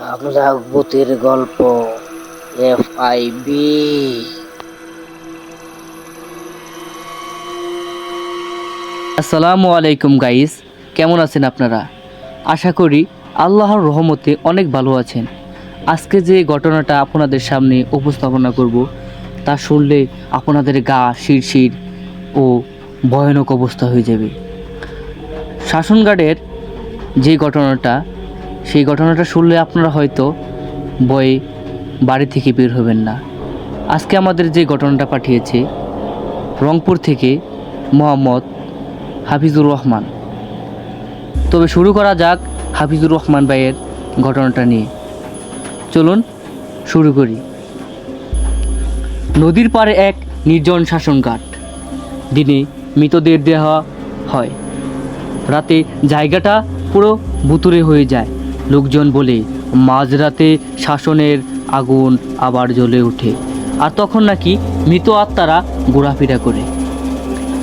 বাংলা গল্প F I B আসসালামু আলাইকুম গাইস, কেমন আছেন আপনারা? আশা করি আল্লাহর রহমতে অনেক ভালো আছেন। আজকে যে ঘটনাটা আপনাদের সামনে উপস্থাপনা করব, তা শুনলে আপনাদের গা শিরশির ও ভয়ানক অবস্থা হয়ে যাবে। শাসনগার্ডের যে ঘটনাটা সেই ঘটনাটা শুনলে আপনারা হয়তো বয়ে বাড়ি থেকে বের হবেন না। আজকে আমাদের যে ঘটনাটা পাঠিয়েছে, রংপুর থেকে মোহাম্মদ হাফিজুর রহমান। তবে শুরু করা যাক হাফিজুর রহমান ভাইয়ের ঘটনাটা নিয়ে। চলুন শুরু করি। নদীর পাড়ে এক নির্জন শাসন ঘাট দিনে মৃতদের দেওয়া হয়। রাতে জায়গাটা পুরো ভুতুরে হয়ে যায়। লোকজন বলে, মাঝরাতে শাসনের আগুন আবার জ্বলে ওঠে। আর তখন নাকি মৃত আত্মারা ঘোরাফেরা করে।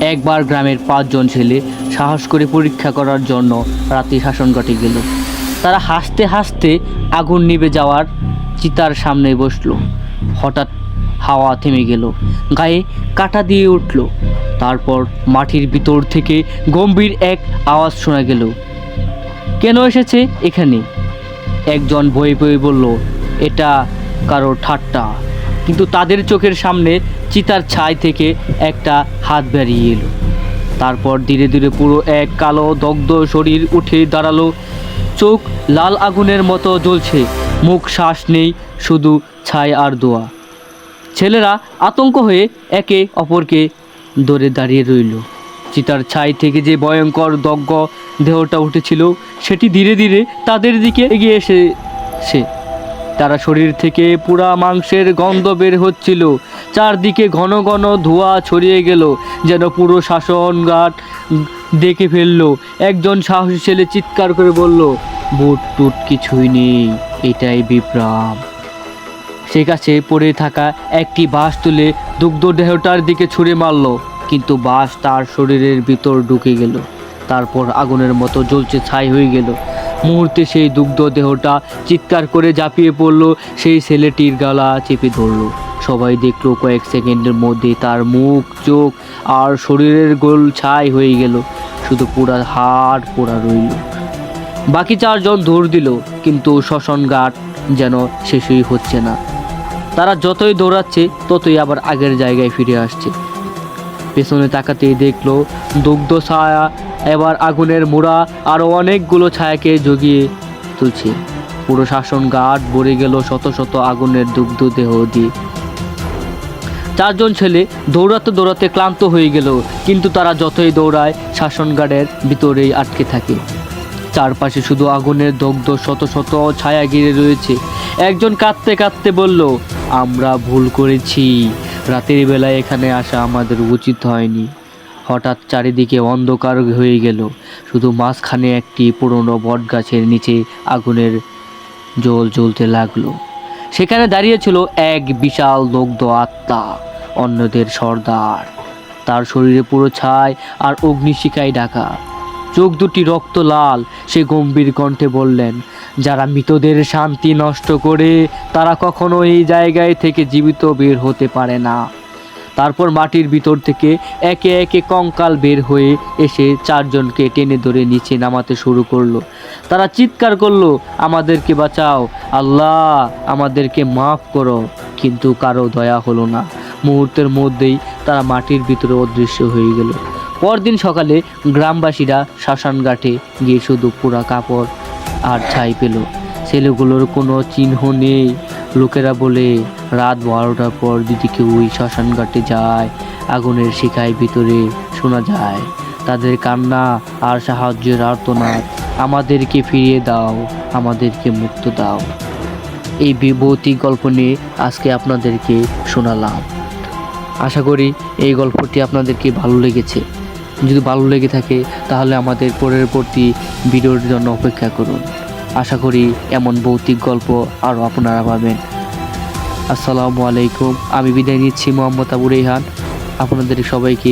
একবার গ্রামের পাঁচজন ছেলে সাহস করে পরীক্ষা করার জন্য রাতে শাসন শাসনঘাটে গেল। তারা হাসতে হাসতে আগুন নিভে যাওয়ার চিতার সামনে বসল। হঠাৎ হাওয়া থেমে গেল, গায়ে কাটা দিয়ে উঠল। তারপর মাটির ভিতর থেকে গম্ভীর এক আওয়াজ শোনা গেল। কেন এসেছে এখানে? একজন ভয়ে ভয়ে বলল, এটা কারও ঠাট্টা। কিন্তু তাদের চোখের সামনে চিতার ছাই থেকে একটা হাত বেরিয়ে এলো। তারপর ধীরে ধীরে পুরো এক কালো দগ্ধ শরীর উঠে দাঁড়াল। চোখ লাল আগুনের মতো জ্বলছে। মুখ শ্বাস নেই, শুধু ছাই আর দোয়া। ছেলেরা আতঙ্ক হয়ে একে অপরকে দৌড়ে দাঁড়িয়ে রইল। চিতার ছাই থেকে যে ভয়ঙ্কর দগ্ধ দেহটা উঠেছিল, সেটি ধীরে ধীরে তাদের দিকে এগিয়ে এসেছে তারা শরীর থেকে পুরা মাংসের গন্ধ বের হচ্ছিল। চারদিকে ঘন ঘন ধোঁয়া ছড়িয়ে গেল, যেন পুরো শাসনঘাট দেখে ফেলল। একজন সাহসী ছেলে চিৎকার করে বলল, বুট টুট কিছুই নেই, এটাই বিভ্রাম। সে কাছে পড়ে থাকা একটি বাঁশ তুলে দুগ্ধ দেহটার দিকে ছুঁড়ে মারল। কিন্তু বাস তার শরীরের ভিতর ঢুকে গেল। তারপর আগুনের মতো জ্বলছে, ছাই হয়ে গেল। মুহূর্তে সেই দুগ্ধ দেহটা চিৎকার করে ঝাঁপিয়ে পড়ল, সেই ছেলেটির গালা চেপে ধরলো। সবাই দেখল কয়েক সেকেন্ডের মধ্যে তার মুখ, চোখ আর শরীরের গোল ছাই হয়ে গেল। শুধু পুরা হাড় পোড়া রইল। বাকি চারজন দৌড় দিল, কিন্তু শ্মশান ঘাট যেন শেষই হচ্ছে না। তারা যতই দৌড়াচ্ছে, ততই আবার আগের জায়গায় ফিরে আসছে। পেছনে তাকাতেই দেখল দুগ্ধ ছায়া, এবার আগুনের মোড়া আরও অনেকগুলো ছায়াকে জগিয়ে তুলছে। পুরো শাসন ঘাট ভরে গেল শত শত আগুনের দুগ্ধ দেহ দিয়ে। চারজন ছেলে দৌড়াতে দৌড়াতে ক্লান্ত হয়ে গেল, কিন্তু তারা যতই দৌড়ায় শাসনগার্ডের ভিতরেই আটকে থাকে। চারপাশে শুধু আগুনের দগ্ধ শত শত ছায়া ঘিরে রয়েছে। একজন কাঁদতে কাঁদতে বলল, আমরা ভুল করেছি। রাতের বেলায় এখানে আসা আমাদের উচিত হয়নি। হঠাৎ চারিদিকে অন্ধকার হয়ে গেল। শুধু মাঝখানে একটি পুরনো বটগাছের নিচে আগুনের জল জ্বলতে লাগল। সেখানে দাঁড়িয়েছিল এক বিশাল দগ্ধ আত্মা, অন্যদের সর্দার। তার শরীরে পুরো ছাই আর অগ্নিশিখায় ঢাকা। চোখ দুটি রক্ত লাল। সে গম্ভীর কণ্ঠে বললেন যারা মৃতদের শান্তি নষ্ট করে, তারা কখনো এই জায়গায় থেকে জীবিত বের হতে পারে না। তারপর মাটির ভিতর থেকে একে একে কঙ্কাল বের হয়ে এসে চারজনকে টেনে ধরে নিচে নামাতে শুরু করল। তারা চিৎকার করল, আমাদেরকে বাঁচাও, আল্লাহ, আমাদেরকে মাফ করো। কিন্তু কারও দয়া হলো না। মুহূর্তের মধ্যেই তারা মাটির ভিতরে অদৃশ্য হয়ে গেল। পরদিন সকালে গ্রামবাসীরা শ্মশানঘাটে গিয়ে শুধু পুরা কাপড় আর ছাই পেল। ছেলেগুলোর কোনো চিহ্ন নেই। লোকেরা বলে, রাত বারোটার পর যদি কেউ ওই শ্মশানঘাটে যায়, আগুনের শিখায় ভিতরে শোনা যায়। তাদের কান্না আর সাহায্যের আর্তনাদ আমাদেরকে ফিরিয়ে দাও, আমাদেরকে মুক্ত দাও। এই ভৌতিক গল্প নিয়ে আজকে আপনাদেরকে শোনালাম। আশা করি এই গল্পটি আপনাদেরকে ভালো লেগেছে। যদি ভালো লেগে থাকে, তাহলে আমাদের পরবর্তী ভিডিওর জন্য অপেক্ষা করুন। আশা করি এমন ভৌতিক গল্প আরও আপনারা পাবেন। আসসালামু আলাইকুম। আমি বিদায় নিচ্ছি মোহাম্মদ আবু রেহান আপনাদের সবাইকে